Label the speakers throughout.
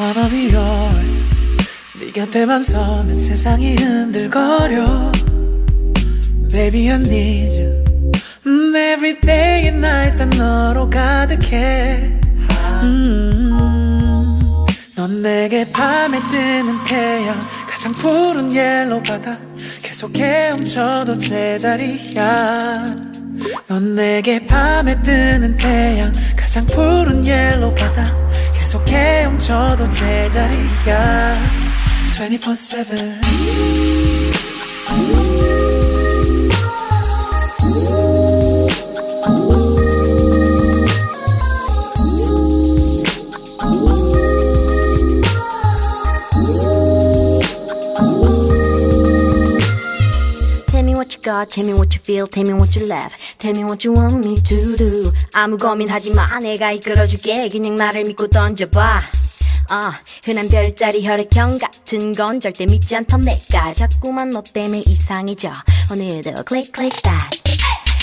Speaker 1: Wanna be yours. 네 곁에만 서면 세상이 흔들거려. Baby, I need you. 음, every day and night 난 너로 가득해. 음, 넌 내게 밤에 뜨는 태양, 가장 푸른 옐로 바다. 계속 헤엄쳐도 제자리야. 넌 내게 밤에 뜨는 태양 가장 푸른 옐로 바다 계속 헤엄쳐도 제자리야 24-7
Speaker 2: you got, tell me what you feel, tell me what you love, tell me what you want me to do. 아무 고민하지 마, 내가 이끌어줄게. 그냥 나를 믿고 던져봐. 어, 흔한 별자리 혈액형 같은 건 절대 믿지 않던 내가 자꾸만 너 때문에 이상해져. 오늘도 클릭 클릭 다.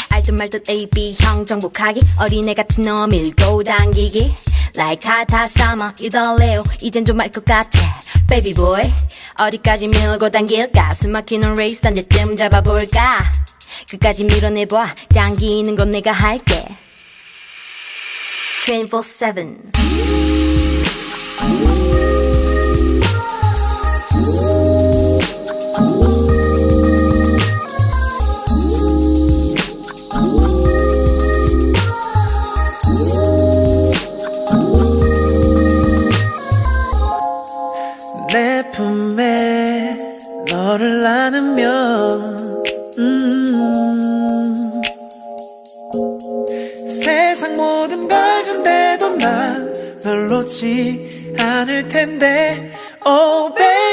Speaker 2: 알듯 말듯 AB 형 정복하기 어린애 같은 너 밀고 당기기 Like 핫핫 summer 이달래요 이젠 좀 알 것 같아 Baby boy 어디까지 밀고 당길까? 숨 막히는 레이스 언제쯤 잡아볼까? 끝까지 밀어내봐. 당기는 건 내가 할게. 24-7
Speaker 1: 안으면 음, 세상 모든 걸 준대도 난널 놓지 않을 텐데. Oh baby